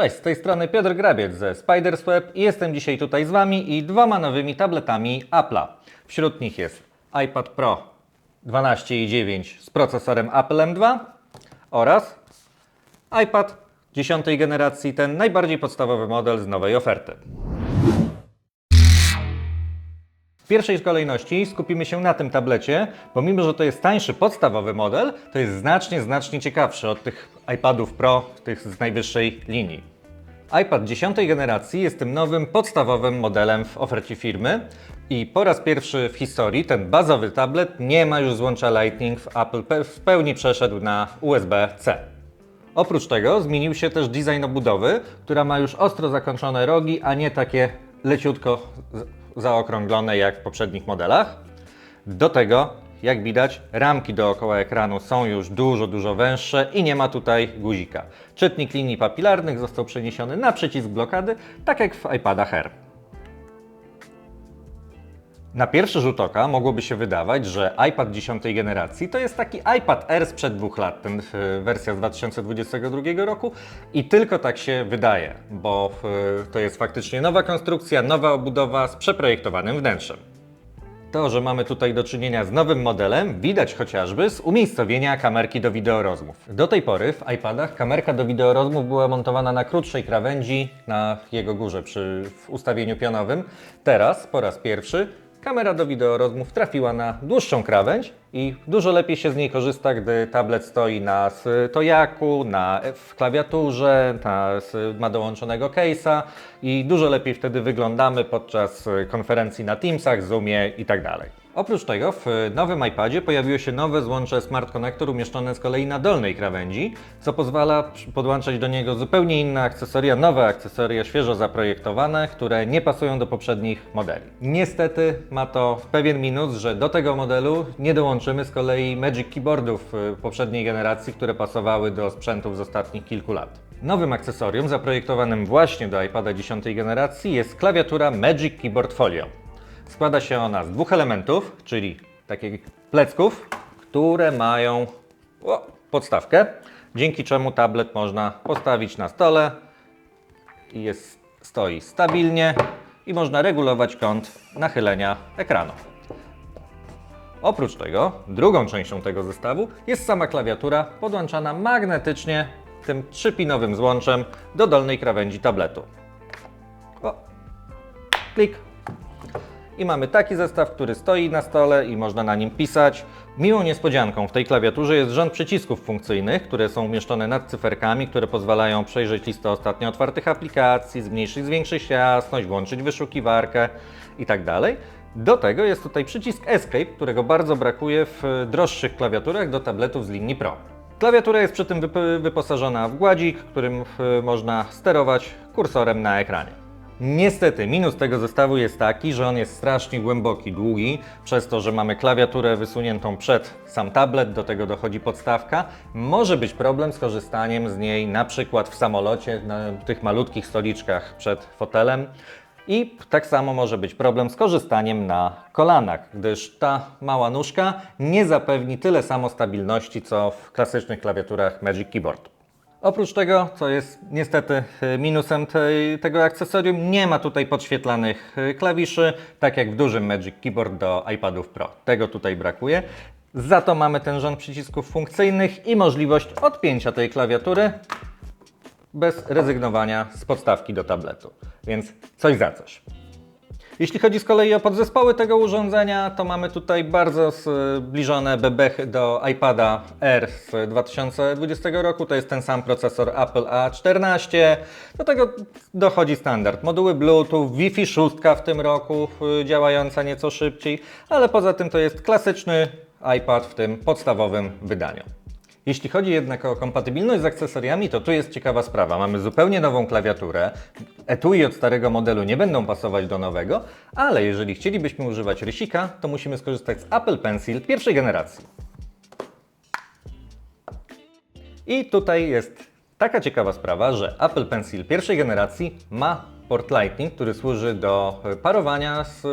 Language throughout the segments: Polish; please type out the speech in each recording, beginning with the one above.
Cześć, z tej strony Piotr Grabiec ze Spidersweb i jestem dzisiaj tutaj z Wami i dwoma nowymi tabletami Apple'a. Wśród nich jest iPad Pro 12,9 z procesorem Apple M2 oraz iPad 10 generacji, ten najbardziej podstawowy model z nowej oferty. Pierwszej kolejności skupimy się na tym tablecie, bo mimo, że to jest tańszy podstawowy model, to jest znacznie, znacznie ciekawszy od tych iPadów Pro, tych z najwyższej linii. iPad 10 generacji jest tym nowym podstawowym modelem w ofercie firmy i po raz pierwszy w historii ten bazowy tablet nie ma już złącza Lightning w Apple, w pełni przeszedł na USB-C. Oprócz tego zmienił się też design obudowy, która ma już ostro zakończone rogi, a nie takie leciutko zaokrąglone jak w poprzednich modelach. Do tego, jak widać, ramki dookoła ekranu są już dużo, dużo węższe i nie ma tutaj guzika. Czytnik linii papilarnych został przeniesiony na przycisk blokady, tak jak w iPadach Air. Na pierwszy rzut oka mogłoby się wydawać, że iPad 10 generacji to jest taki iPad Air sprzed dwóch lat, ten y, wersja z 2022 roku i tylko tak się wydaje, bo y, to jest faktycznie nowa konstrukcja, nowa obudowa z przeprojektowanym wnętrzem. To, że mamy tutaj do czynienia z nowym modelem, widać chociażby z umiejscowienia kamerki do wideorozmów. Do tej pory w iPadach kamerka do wideorozmów była montowana na krótszej krawędzi na jego górze przy w ustawieniu pionowym. Teraz po raz pierwszy kamera do wideorozmów trafiła na dłuższą krawędź i dużo lepiej się z niej korzysta, gdy tablet stoi na s- tojaku, na w klawiaturze, na, ma dołączonego case'a i dużo lepiej wtedy wyglądamy podczas konferencji na Teamsach, Zoomie i tak. Oprócz tego w y, nowym iPadzie pojawiło się nowe złącze Smart Connector umieszczone z kolei na dolnej krawędzi, co pozwala podłączać do niego zupełnie inne akcesoria, nowe akcesoria świeżo zaprojektowane, które nie pasują do poprzednich modeli. Niestety ma to pewien minus, że do tego modelu nie dołączymy z kolei Magic Keyboardów y, poprzedniej generacji, które pasowały do sprzętów z ostatnich kilku lat. Nowym akcesorium zaprojektowanym właśnie do iPada 10 generacji jest klawiatura Magic Keyboard Folio. Składa się ona z dwóch elementów, czyli takich plecków, które mają o, podstawkę, dzięki czemu tablet można postawić na stole i jest, stoi stabilnie i można regulować kąt nachylenia ekranu. Oprócz tego, drugą częścią tego zestawu jest sama klawiatura podłączana magnetycznie tym trzypinowym złączem do dolnej krawędzi tabletu. O, klik, i mamy taki zestaw, który stoi na stole i można na nim pisać. Miłą niespodzianką w tej klawiaturze jest rząd przycisków funkcyjnych, które są umieszczone nad cyferkami, które pozwalają przejrzeć listę ostatnio otwartych aplikacji, zmniejszyć, zwiększyć jasność, włączyć wyszukiwarkę itd. Do tego jest tutaj przycisk Escape, którego bardzo brakuje w droższych klawiaturach do tabletów z linii Pro. Klawiatura jest przy tym wyp- wyposażona w gładzik, którym e, można sterować kursorem na ekranie. Niestety, minus tego zestawu jest taki, że on jest strasznie głęboki, długi, przez to, że mamy klawiaturę wysuniętą przed sam tablet, do tego dochodzi podstawka. Może być problem z korzystaniem z niej na przykład w samolocie, na tych malutkich stoliczkach przed fotelem. I tak samo może być problem z korzystaniem na kolanach, gdyż ta mała nóżka nie zapewni tyle samo stabilności, co w klasycznych klawiaturach Magic Keyboard. Oprócz tego, co jest niestety y, minusem tej, tego akcesorium, nie ma tutaj podświetlanych y, klawiszy, tak jak w dużym Magic Keyboard do iPadów Pro. Tego tutaj brakuje. Za to mamy ten rząd przycisków funkcyjnych i możliwość odpięcia tej klawiatury bez rezygnowania z podstawki do tabletu. Więc coś za coś. Jeśli chodzi z kolei o podzespoły tego urządzenia, to mamy tutaj bardzo zbliżone bebechy do iPada Air z 2020 roku. To jest ten sam procesor Apple A14. Do tego dochodzi standard moduły Bluetooth, Wi-Fi 6 w tym roku y, działająca nieco szybciej, ale poza tym to jest klasyczny iPad w tym podstawowym wydaniu. Jeśli chodzi jednak o kompatybilność z akcesoriami, to tu jest ciekawa sprawa. Mamy zupełnie nową klawiaturę. Etui od starego modelu nie będą pasować do nowego, ale jeżeli chcielibyśmy używać rysika, to musimy skorzystać z Apple Pencil pierwszej generacji. I tutaj jest taka ciekawa sprawa, że Apple Pencil pierwszej generacji ma port Lightning, który służy do e, parowania z e,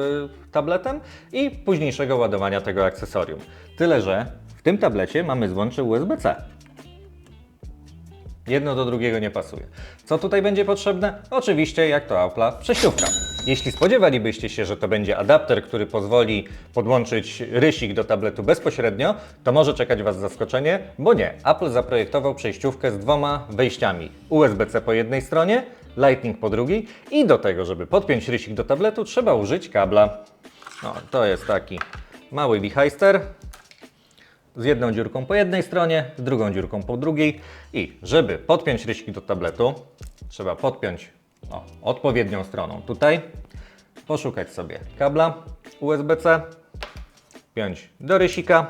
tabletem i późniejszego ładowania tego akcesorium. Tyle, że tym tablecie mamy złącze USB-C. Jedno do drugiego nie pasuje. Co tutaj będzie potrzebne? Oczywiście, jak to Apple'a, przejściówka. Jeśli spodziewalibyście się, że to będzie adapter, który pozwoli podłączyć rysik do tabletu bezpośrednio, to może czekać Was zaskoczenie, bo nie. Apple zaprojektował przejściówkę z dwoma wejściami. USB-C po jednej stronie, Lightning po drugiej i do tego, żeby podpiąć rysik do tabletu, trzeba użyć kabla. No, to jest taki mały wichajster, z jedną dziurką po jednej stronie, z drugą dziurką po drugiej. I żeby podpiąć rysik do tabletu, trzeba podpiąć o, odpowiednią stroną. Tutaj, poszukać sobie kabla USB-C, piąć do rysika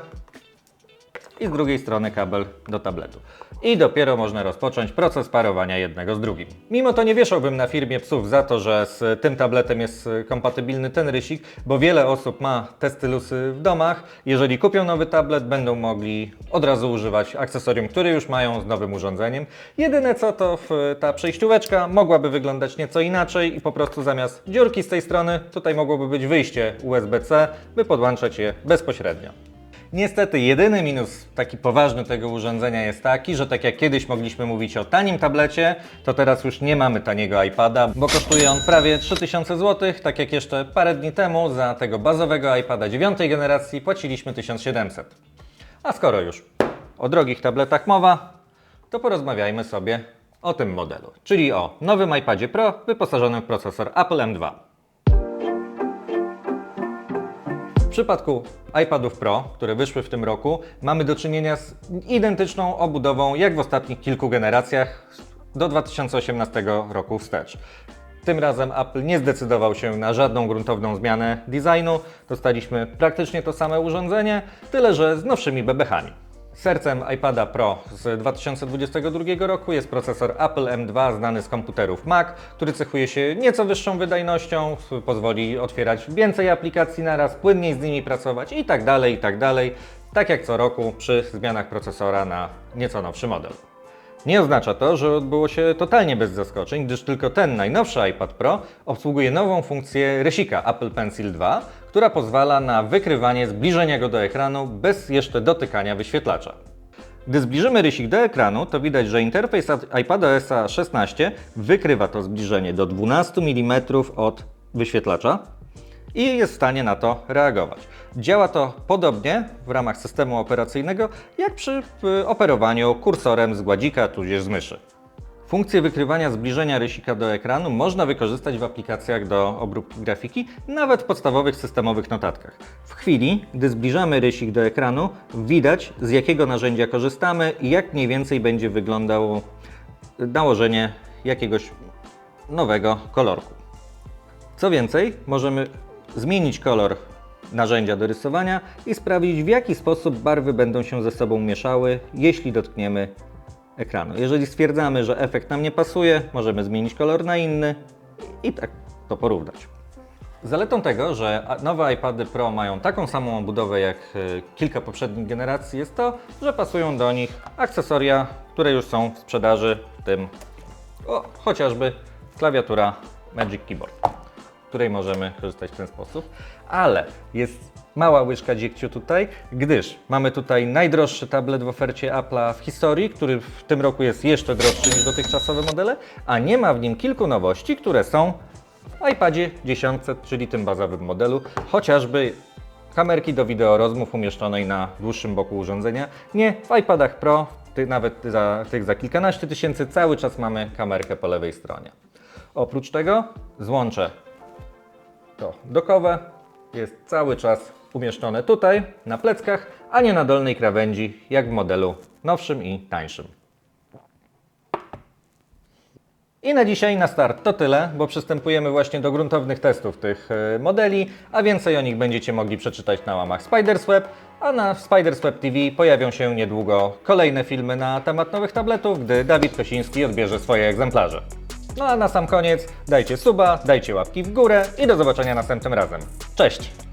i z drugiej strony kabel do tabletu. I dopiero można rozpocząć proces parowania jednego z drugim. Mimo to nie wieszałbym na firmie psów za to, że z tym tabletem jest kompatybilny ten rysik, bo wiele osób ma te stylusy w domach. Jeżeli kupią nowy tablet, będą mogli od razu używać akcesorium, które już mają z nowym urządzeniem. Jedyne co to ta przejścióweczka mogłaby wyglądać nieco inaczej i po prostu zamiast dziurki z tej strony, tutaj mogłoby być wyjście USB-C, by podłączać je bezpośrednio. Niestety jedyny minus taki poważny tego urządzenia jest taki, że tak jak kiedyś mogliśmy mówić o tanim tablecie, to teraz już nie mamy taniego iPada, bo kosztuje on prawie 3000 zł, tak jak jeszcze parę dni temu za tego bazowego iPada 9 generacji płaciliśmy 1700. A skoro już o drogich tabletach mowa, to porozmawiajmy sobie o tym modelu, czyli o nowym iPadzie Pro wyposażonym w procesor Apple M2. Przypadku iPadów Pro, które wyszły w tym roku, mamy do czynienia z identyczną obudową jak w ostatnich kilku generacjach do 2018 roku wstecz. Tym razem Apple nie zdecydował się na żadną gruntowną zmianę designu. Dostaliśmy praktycznie to same urządzenie, tyle że z nowszymi bebechami. Sercem iPada Pro z 2022 roku jest procesor Apple M2 znany z komputerów Mac, który cechuje się nieco wyższą wydajnością, pozwoli otwierać więcej aplikacji naraz, płynniej z nimi pracować i tak dalej, i tak. Tak jak co roku przy zmianach procesora na nieco nowszy model. Nie oznacza to, że odbyło się totalnie bez zaskoczeń, gdyż tylko ten najnowszy iPad Pro obsługuje nową funkcję rysika Apple Pencil 2, która pozwala na wykrywanie zbliżenia go do ekranu bez jeszcze dotykania wyświetlacza. Gdy zbliżymy rysik do ekranu, to widać, że interfejs iPada OS 16 wykrywa to zbliżenie do 12 mm od wyświetlacza i jest w stanie na to reagować. Działa to podobnie w ramach systemu operacyjnego, jak przy y, operowaniu kursorem z gładzika tudzież z myszy. Funkcję wykrywania zbliżenia rysika do ekranu można wykorzystać w aplikacjach do obróbki grafiki, nawet w podstawowych systemowych notatkach. W chwili, gdy zbliżamy rysik do ekranu, widać z jakiego narzędzia korzystamy i jak mniej więcej będzie wyglądało nałożenie jakiegoś nowego kolorku. Co więcej, możemy zmienić kolor narzędzia do rysowania i sprawdzić, w jaki sposób barwy będą się ze sobą mieszały, jeśli dotkniemy ekranu. Jeżeli stwierdzamy, że efekt nam nie pasuje, możemy zmienić kolor na inny i tak to porównać. Zaletą tego, że nowe iPady Pro mają taką samą obudowę jak e, kilka poprzednich generacji jest to, że pasują do nich akcesoria, które już są w sprzedaży, w tym o, chociażby klawiatura Magic Keyboard, której możemy korzystać w ten sposób, ale jest mała łyżka dziegciu tutaj, gdyż mamy tutaj najdroższy tablet w ofercie Apple'a w historii, który w tym roku jest jeszcze droższy niż dotychczasowe modele, a nie ma w nim kilku nowości, które są w iPadzie 10, czyli tym bazowym modelu, chociażby kamerki do wideo rozmów umieszczonej na dłuższym boku urządzenia. Nie, w iPadach Pro, nawet za, tych za kilkanaście tysięcy, cały czas mamy kamerkę po lewej stronie. Oprócz tego złącze to dokowe jest cały czas umieszczone tutaj, na pleckach, a nie na dolnej krawędzi, jak w modelu nowszym i tańszym. I na dzisiaj na start to tyle, bo przystępujemy właśnie do gruntownych testów tych e, modeli, a więcej o nich będziecie mogli przeczytać na łamach Spidersweb, a na Spidersweb TV pojawią się niedługo kolejne filmy na temat nowych tabletów, gdy Dawid Kosiński odbierze swoje egzemplarze. No a na sam koniec dajcie suba, dajcie łapki w górę i do zobaczenia następnym razem. Cześć!